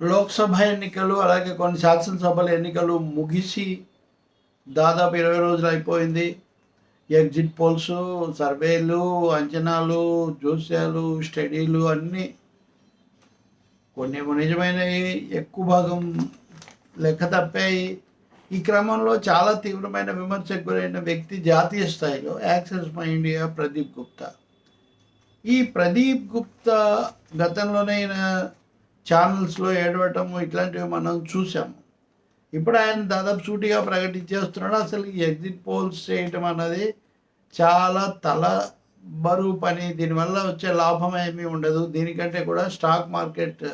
లోక్సభ ఎన్నికలు అలాగే కొన్ని శాసనసభల ఎన్నికలు ముగిసి దాదాపు ఇరవై రోజులు అయిపోయింది. ఎగ్జిట్ పోల్స్ సర్వేలు అంచనాలు జోస్యాలు స్టడీలు అన్నీ కొన్ని నిజమైనవి ఎక్కువ భాగం లెక్క తప్పాయి. ఈ క్రమంలో చాలా తీవ్రమైన విమర్శకు గురైన వ్యక్తి జాతీయ స్థాయిలో access my India Pradeep Gupta. ఈ ప్రదీప్ గుప్తా గతంలోనైనా ఛానల్స్లో ఏడవటం ఇట్లాంటివి మనం చూసాము. ఇప్పుడు ఆయన దాదాపు సూటిగా ప్రకటించేస్తున్నాడు. అసలు ఈ ఎగ్జిట్ పోల్స్ చేయటం అన్నది చాలా తల బరువు పని. దీనివల్ల వచ్చే లాభం ఏమీ ఉండదు. దీనికంటే కూడా స్టాక్ మార్కెట్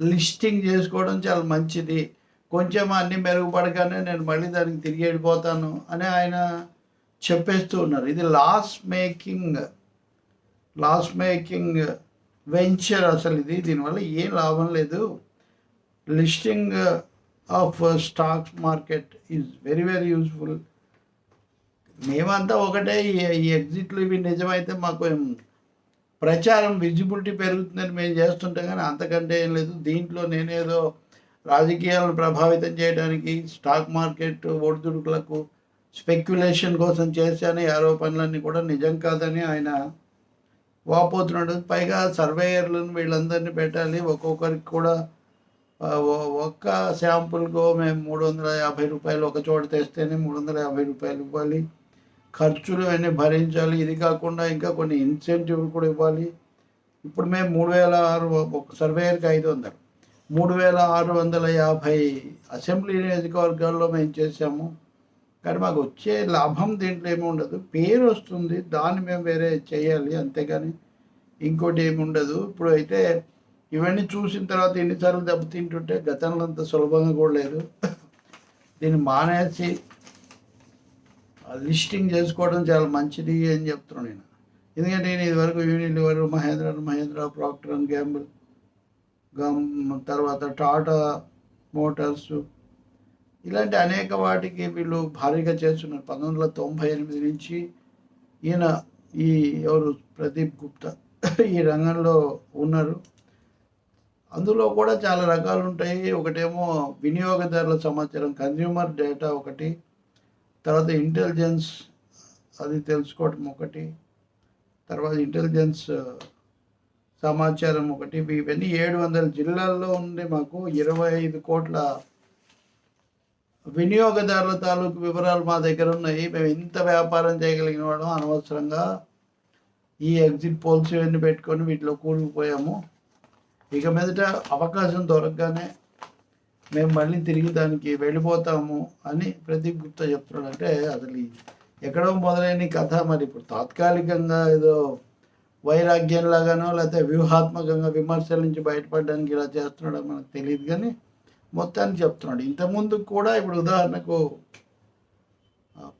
లిస్టింగ్ చేసుకోవడం చాలా మంచిది. కొంచెం అన్ని మెరుగుపడగానే నేను మళ్ళీ దానికి తిరిగి వెళ్ళిపోతాను అని ఆయన చెప్పేస్తూ ఉన్నారు. ఇది loss making loss making venture అసలు ఇది. దీనివల్ల ఏం లాభం లేదు. Listing of stock market is very very useful మేమంతా ఒకటే ఈ- ఎగ్జిట్లు ఇవి నిజమైతే మాకు ప్రచారం విజిబిలిటీ పెరుగుతుందని మేము చేస్తుంటాం కానీ అంతకంటే ఏం లేదు. దీంట్లో నేనేదో రాజకీయాలను ప్రభావితం చేయడానికి స్టాక్ మార్కెట్ ఒడిదుడుకులకు స్పెక్యులేషన్ కోసం చేశాను ఈ ఆరోపణలన్నీ కూడా నిజం కాదని ఆయన వాపోతున్నాడు. పైగా సర్వేయర్లను వీళ్ళందరినీ పెట్టాలి. ఒక్కొక్కరికి కూడా ఒక్క శాంపుల్కు మేము మూడు వందల యాభై రూపాయలు ఒక చోట తెస్తేనే మూడు వందల యాభై రూపాయలు ఇవ్వాలి. ఖర్చులు అన్నీ భరించాలి. ఇది కాకుండా ఇంకా కొన్ని ఇన్సెంటివ్లు కూడా ఇవ్వాలి. ఇప్పుడు మేము మూడు వేల ఆరు ఒక సర్వేయర్కి ఐదు వందలు. మూడు వేల ఆరు వందల యాభై అసెంబ్లీ నియోజకవర్గాల్లో మేము చేసాము కానీ మాకు వచ్చే లాభం దీంట్లో ఏమి ఉండదు. పేరు వస్తుంది దాన్ని మేము వేరే చేయాలి అంతేగాని ఇంకోటి ఏమి ఉండదు. ఇప్పుడు అయితే ఇవన్నీ చూసిన తర్వాత ఎన్నిసార్లు దెబ్బతింటుంటే గతంలో అంత సులభంగా కూడా లేదు. దీన్ని మానేసి లిస్టింగ్ చేసుకోవడం చాలా మంచిది అని చెప్తున్నాను నేను. ఎందుకంటే నేను ఇదివరకు Unilever Mahindra and Mahindra Procter and Gamble gum తర్వాత టాటా మోటార్స్ ఇలాంటి అనేక వాటికి వీళ్ళు భారీగా చేస్తున్నారు. పంతొమ్మిది వందల తొంభై ఎనిమిది నుంచి ఈయన ఈ ఎవరు ప్రదీప్ గుప్తా ఈ రంగంలో ఉన్నారు. అందులో కూడా చాలా రకాలు ఉంటాయి. ఒకటేమో వినియోగదారుల సమాచారం కన్జ్యూమర్ డేటా ఒకటి తర్వాత ఇంటెలిజెన్స్ అది తెలుసుకోవటం ఒకటి తర్వాత ఇంటెలిజెన్స్ సమాచారం ఒకటి. ఇవన్నీ ఏడు వందల జిల్లాల్లో ఉండి మాకు ఇరవై ఐదు కోట్ల వినియోగదారుల తాలూకు వివరాలు మా దగ్గర ఉన్నాయి. మేము ఇంత వ్యాపారం చేయగలిగిన వాళ్ళం. అనవసరంగా ఈ ఎగ్జిట్ పోల్స్ ఇవన్నీ పెట్టుకొని వీటిలో కూలిపోయాము. ఇక మీదట అవకాశం దొరకగానే మేము మళ్ళీ తిరిగి దానికి వెళ్ళిపోతాము అని ప్రదీప్ గుప్తా చెప్తున్నాడు అంటే అసలు ఎక్కడో మొదలైన కథ మరి ఇప్పుడు తాత్కాలికంగా ఏదో వైరాగ్యంలాగానో లేకపోతే వ్యూహాత్మకంగా విమర్శల నుంచి బయటపడడానికి ఇలా చేస్తున్నాడో మనకు తెలియదు కానీ మొత్తాన్ని చెప్తున్నాడు. ఇంతకుముందు కూడా ఇప్పుడు ఉదాహరణకు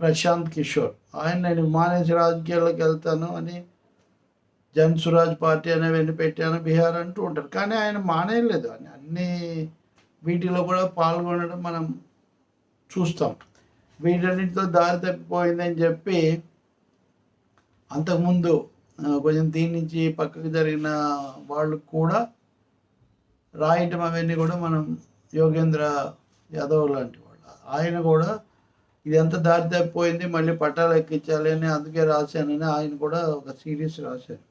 ప్రశాంత్ కిషోర్. ఆయన నేను మానేసి రాజకీయాల్లోకి వెళ్తాను అని జన్ పార్టీ పార్టీ అనేవన్నీ పెట్టాను బీహార్ అంటూ ఉంటారు. కానీ ఆయన మానేయలేదు. అని అన్ని వీటిలో కూడా పాల్గొనడం మనం చూస్తాం. వీటన్నిటితో దారి తప్పిపోయిందని చెప్పి అంతకుముందు కొంచెం దీని నుంచి పక్కకు జరిగిన వాళ్ళు కూడా రాయటం అవన్నీ కూడా మనం యోగేంద్ర యాదవ్ లాంటి వాళ్ళు ఆయన కూడా ఇది ఎంత దారి తప్పిపోయింది మళ్ళీ పట్టాలు ఎక్కించాలి అని అందుకే రాశానని ఆయన కూడా ఒక సిరీస్ రాశారు.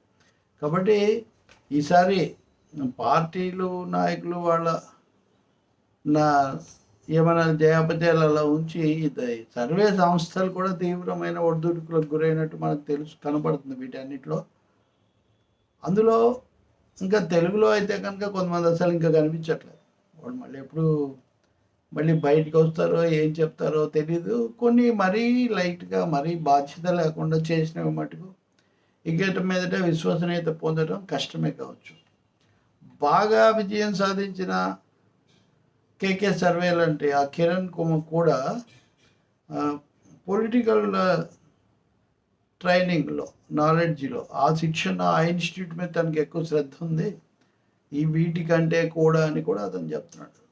కాబట్టి ఈసారి పార్టీలు నాయకులు వాళ్ళ నా ఏమైనా జయాపజయాలు అలా ఉంచి సర్వే సంస్థలు కూడా తీవ్రమైన ఒడిదుడుకులకు గురైనట్టు మనకు తెలుసు కనపడుతుంది వీటన్నిటిలో. అందులో ఇంకా తెలుగులో అయితే కనుక కొంతమంది అసలు ఇంకా కనిపించట్లేదు. వాళ్ళు మళ్ళీ ఎప్పుడు మళ్ళీ బయటకు వస్తారో ఏం చెప్తారో తెలీదు. కొన్ని మరీ లైట్గా మరీ బాధ్యత లేకుండా చేసినవి మటుకు ఇంకేట మీదట విశ్వసనీయత పొందడం కష్టమే కావచ్చు. బాగా విజయం సాధించిన కేకే సర్వేలు అంటే ఆ కిరణ్ కుమార్ కూడా పొలిటికల్ ట్రైనింగ్లో నాలెడ్జ్లో ఆ శిక్షణ ఆ ఇన్స్టిట్యూట్ మీద తనకి ఎక్కువ శ్రద్ధ ఉంది. ఈ వీటికంటే కూడా అని కూడా అతను చెప్తున్నాడు.